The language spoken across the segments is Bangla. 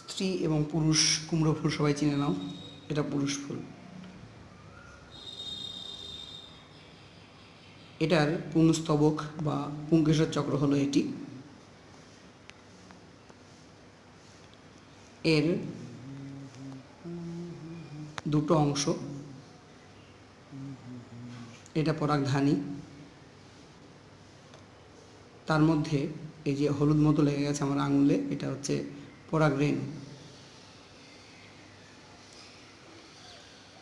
স্ত্রী এবং পুরুষ কুমড়ো ফুল সবাই চিনে নাও, এটা পুরুষ ফুল। এটার পুংস্তবক বা পুংকেশর চক্র হলো এটি। এর দুটো অংশ, এটা পরাগধানী তার মধ্যে এই যে হলুদ মতো লেগে গেছে আমার আঙুলে, এটা হচ্ছে পরাগরেণ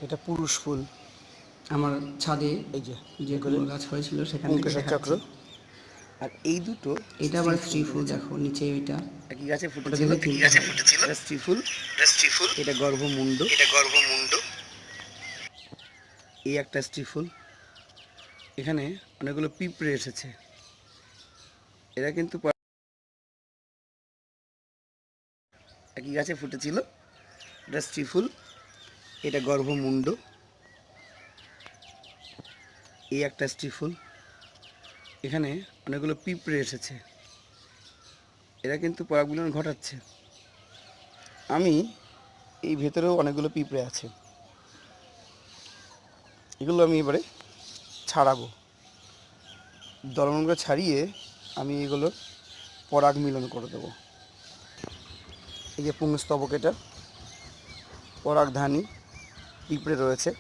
এটা পুরুষ ফুল। আমার ছাদে এই যে যে কুমড়ো গাছ হয়েছিল সেখান চক্র। আর এই দুটো এটা আবার স্ত্রী ফুল দেখো নিচে ওইটা একই গাছে ফুটেছিল তিনটা হয়। এটা স্ত্রী ফুল। স্ত্রী ফুল। এটা গর্ভমুণ্ড। এটা গর্ভমুণ্ড। এই একটা স্ত্রী ফুল। এখানে অনেকগুলো পিঁপড়ে এসেছে। এরা কিন্তু একই গাছে ফুটেছিল এটা স্ত্রী ফুল, এটা গর্ভমুণ্ড। এই একটা স্ত্রী ফুল। এখানে অনেকগুলো পিঁপড়ে এসেছে। এরা কিন্তু পরাগমিলন ঘটাচ্ছে। আমি এই ভেতরেও অনেকগুলো পিঁপড়ে আছে। এগুলো আমি এবারে ছাড়াবো। দলমনগুলো ছাড়িয়ে আমি এগুলো পরাগ মিলন করে দেবো। এই যে পুংস্তবক এটা পরাগধানী পিঁপড়ে রয়েছে।